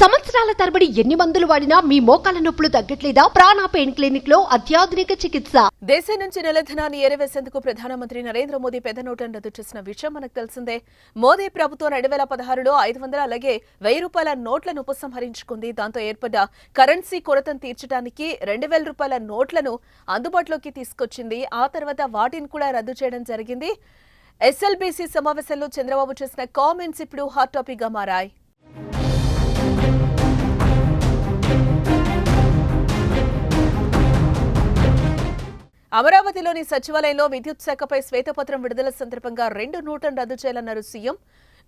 సంవత్సరాల తరబడి ఎన్ని మందులు వాడినా మీ మోకాల నొప్పులు తగ్గట్లేదా? ప్రాణ పెయిన్ క్లినిక్లో అత్యాధునిక చికిత్స. దేశం నుంచి నెలధనాన్ని ఏరవేసేందుకు ప్రధానమంత్రి నరేంద్ర మోదీ పెద్ద నోట్లను రద్దు చేసిన విషయం మనకు తెలిసిందే. మోదీ ప్రభుత్వం రెండు వేల పదహారులో ఐదు వందల అలాగే వెయ్యి రూపాయల నోట్లను ఉపసంహరించుకుంది. దాంతో ఏర్పడ్డ కరెన్సీ కొరతను తీర్చడానికి రెండు వేల రూపాయల నోట్లను అందుబాటులోకి తీసుకొచ్చింది. ఆ తర్వాత వాటిని కూడా రద్దు చేయడం జరిగింది. ఎస్ఎల్బీసీ సమావేశంలో చంద్రబాబు చేసిన కామెంట్స్ ఇప్పుడు హాట్ టాపిక్గా మారాయి. అమరావతిలోని సచివాలయంలో విద్యుత్ శాఖపై శ్వేతపత్రం విడుదల సందర్భంగా రెండు నోట్లను రద్దు చేయాలన్నారు సీఎం.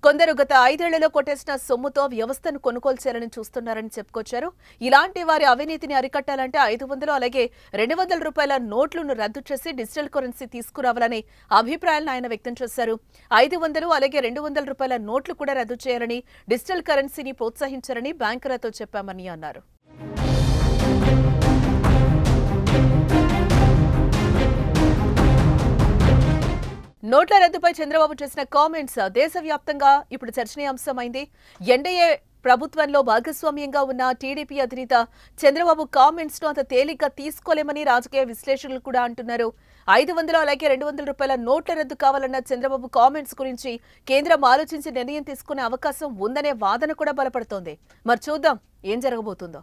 కొందరు గత ఐదేళ్ళలో కొట్టేసిన సొమ్ముతో వ్యవస్థను కొనుగోలు చేయాలని చూస్తున్నారని చెప్పుకొచ్చారు. ఇలాంటి వారి అవినీతిని అరికట్టాలంటే ఐదు వందలు అలాగే రెండు వందల రూపాయల నోట్లను రద్దు చేసి డిజిటల్ కరెన్సీ తీసుకురావాలని అభిప్రాయాలను ఆయన వ్యక్తం చేశారు. ఐదు వందలు అలాగే రెండు వందల రూపాయల నోట్లు కూడా రద్దు చేయాలని డిజిటల్ కరెన్సీని ప్రోత్సహించారని బ్యాంకర్లతో చెప్పామని అన్నారు. నోట్ల రద్దుపై చంద్రబాబు చేసిన కామెంట్స్ దేశవ్యాప్తంగా ఇప్పుడు చర్చనీయాంశమైంది. ఎన్డీఏ ప్రభుత్వంలో భాగస్వామ్యంగా ఉన్న టీడీపీ అధినేత చంద్రబాబు కామెంట్స్ను అంత తేలిగ్గా తీసుకోలేమని రాజకీయ విశ్లేషకులు కూడా అంటున్నారు. ఐదు వందలు అలాగే రెండు వందల రూపాయల నోట్ల రద్దు కావాలన్న చంద్రబాబు కామెంట్స్ గురించి కేంద్రం ఆలోచించి నిర్ణయం తీసుకునే అవకాశం ఉందనే వాదన కూడా బలపడుతోంది. మరి చూద్దాం ఏం జరగబోతుందో.